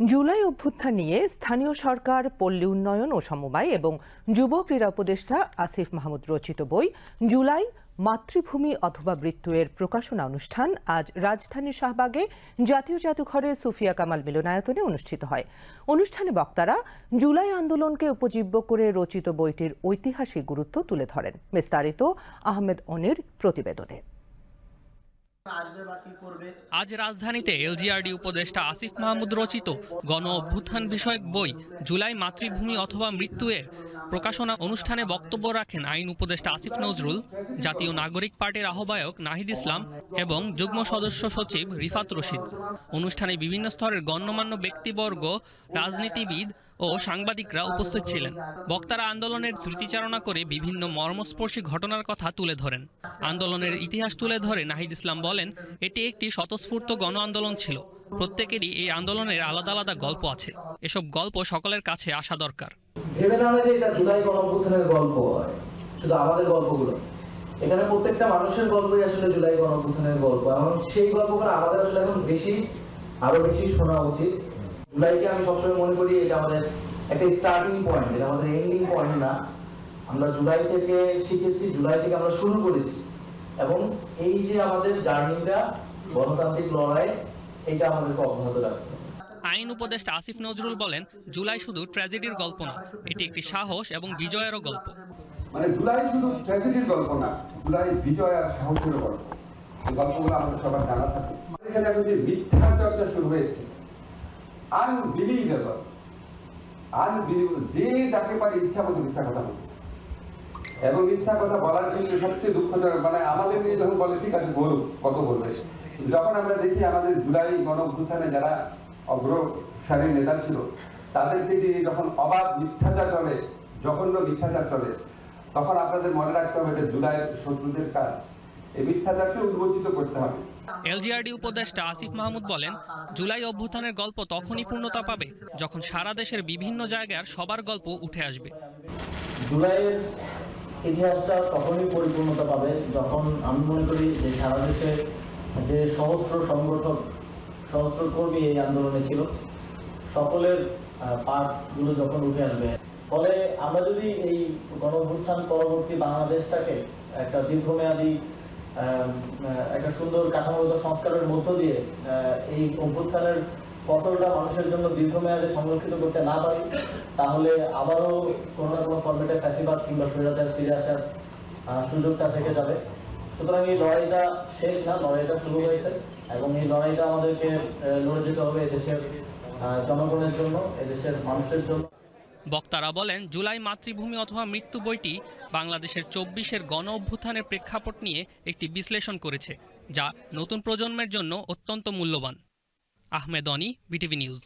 জুলাই অভ্যুত্থান নিয়ে স্থানীয় সরকার, পল্লী উন্নয়ন ও সমবায় এবং যুব ক্রীড়া উপদেষ্টা আসিফ মাহমুদ রচিত বই জুলাই মাতৃভূমি অথবা মৃত্যুয়ের প্রকাশনা অনুষ্ঠান আজ রাজধানীর শাহবাগে জাতীয় জাদুঘরে সুফিয়া কামাল মিলনায়তনে অনুষ্ঠিত হয়। অনুষ্ঠানে বক্তারা জুলাই আন্দোলনকে উপজীব্য করে রচিত বইটির ঐতিহাসিক গুরুত্ব তুলে ধরেন। বিস্তারিত আহমেদ অনির প্রতিবেদনে। আজ রাজধানীতে এলজিআরডি উপদেষ্টা আসিফ মাহমুদ রচিত গণ অভ্যুত্থান বিষয়ক বই, জুলাই মাতৃভূমি অথবা মৃত্যু এর প্রকাশনা অনুষ্ঠানে বক্তব্য রাখেন আইন উপদেষ্টা আসিফ নজরুল, জাতীয় নাগরিক পার্টির আহ্বায়ক নাহিদ ইসলাম এবং যুগ্ম সদস্য সচিব রিফাত রশিদ। অনুষ্ঠানে বিভিন্ন স্তরের গণ্যমান্য ব্যক্তিবর্গ, রাজনীতিবিদ ও সাংবাদিকরা উপস্থিত ছিলেন। বক্তারা আন্দোলনের স্মৃতিচারণা করে বিভিন্ন মর্মস্পর্শী ঘটনার কথা তুলে ধরেন। আন্দোলনের ইতিহাস তুলে ধরে নাহিদ ইসলাম বলেন, এটি একটি স্বতঃস্ফূর্ত গণ আন্দোলন ছিল। প্রত্যেকেরই এই আন্দোলনের আলাদা আলাদা গল্প আছে। এসব গল্প সকলের কাছে আসা দরকার। ভেবে না যে এটা জুলাই গণঅভ্যুত্থানের গল্প হয়। শুধু আমাদের গল্পগুলো। এখানে প্রত্যেকটা মানুষের গল্পই আসলে জুলাই গণঅভ্যুত্থানের গল্প। এবং সেই গল্পগুলো আমাদের আসলে এখন বেশি, আরও বেশি শোনা উচিত। জুলাইকে আমি সবসময় মনে করি এটা আমাদের একটা স্টার্টিং পয়েন্ট এটা আমাদের এন্ডিং পয়েন্ট না। আমরা জুলাই থেকে শিখেছি, জুলাই থেকে আমরা শুরু করেছি। এবং এই যে আমাদের জার্নিটা, গণতান্ত্রিক লড়াই, এটা আমাদেরকে অব্যাহত রাখতে আইন উপদেষ্টা আসিফ নজরুল বলেন, জুলাই শুধু ট্র্যাজেডির গল্প না, এটি একটি সাহস এবং বিজয়েরও গল্প। মানে জুলাই শুধু ট্র্যাজেডির গল্প না, জুলাই বিজয় আর সাহসের গল্প। এই গল্পগুলো আমাদের সবার জানা থাকে। এখানে এখন যে মিথ্যা চর্চা শুরু হয়েছে আনবিলিভেবল আনবিলিভেবল যে যাকে পারে ইচ্ছা মতো মিথ্যা কথা বলছে। এবং মিথ্যা কথা বলার ক্ষেত্রে সবচেয়ে দুঃখজনক মানে আমাদের যখন বলে, ঠিক আছে বলুক কত বলবে? যখন আমরা দেখি আমাদের জুলাই গণ অভ্যুত্থানে যারা অগ্রসারী নেতা ছিল তাদেরকে দিয়ে যখন অবাধ মিথ্যাচার চলে জঘন্য মিথ্যাচার চলে তখন আপনাদের মনে রাখতে হবে এটা জুলাইয়ের শত্রুদের কাজ। এই মিথ্যাচারকে উন্মোচিত করতে হবে। এলজিআরডি উপদেষ্টা আসিফ মাহমুদ বলেন জুলাই অভ্যুত্থানের গল্প তখনই পূর্ণতা পাবে যখন সারা দেশের বিভিন্ন জায়গার সবার গল্প উঠে আসবে। জুলাইয়ের ইতিহাসটা তখনই পরিপূর্ণতা পাবে যখন আমি মনে করি যে সারা দেশে যে সহস্র সংগঠক সহস্র কর্মী এই আন্দোলনে ছিল। সকলের পাঠগুলো যখন উঠে আসবে। ফলে আমরা যদি এই গণঅভ্যুত্থান পরবর্তী বাংলাদেশটাকে একটা দীর্ঘমেয়াদী একটা সুন্দর কাঠামোগত সংস্কারের মধ্য দিয়ে এই অভ্যুত্থানের ফসলটা মানুষের জন্য দীর্ঘমেয়াদে সংরক্ষিত করতে না পারি, তাহলে আবারও কোনো না কোনো ফর্মেটে ফ্যাসিবাদ কিংবা স্বৈরাচার ফিরে আসার সুযোগটা থেকে যাবে। সুতরাং এই লড়াইটা শেষ না, লড়াইটা শুরু হয়েছে এবং এই লড়াইটা আমাদেরকে লড়ে যেতে হবে এদেশের জনগণের জন্য, এদেশের মানুষের জন্য। বক্তারা বলেন, জুলাই মাতৃভূমি অথবা মৃত্যু বইটি বাংলাদেশের চব্বিশের গণ অভ্যুত্থানের প্রেক্ষাপট নিয়ে একটি বিশ্লেষণ করেছে, যা নতুন প্রজন্মের জন্য অত্যন্ত মূল্যবান। Ahmed Oni, BTV news.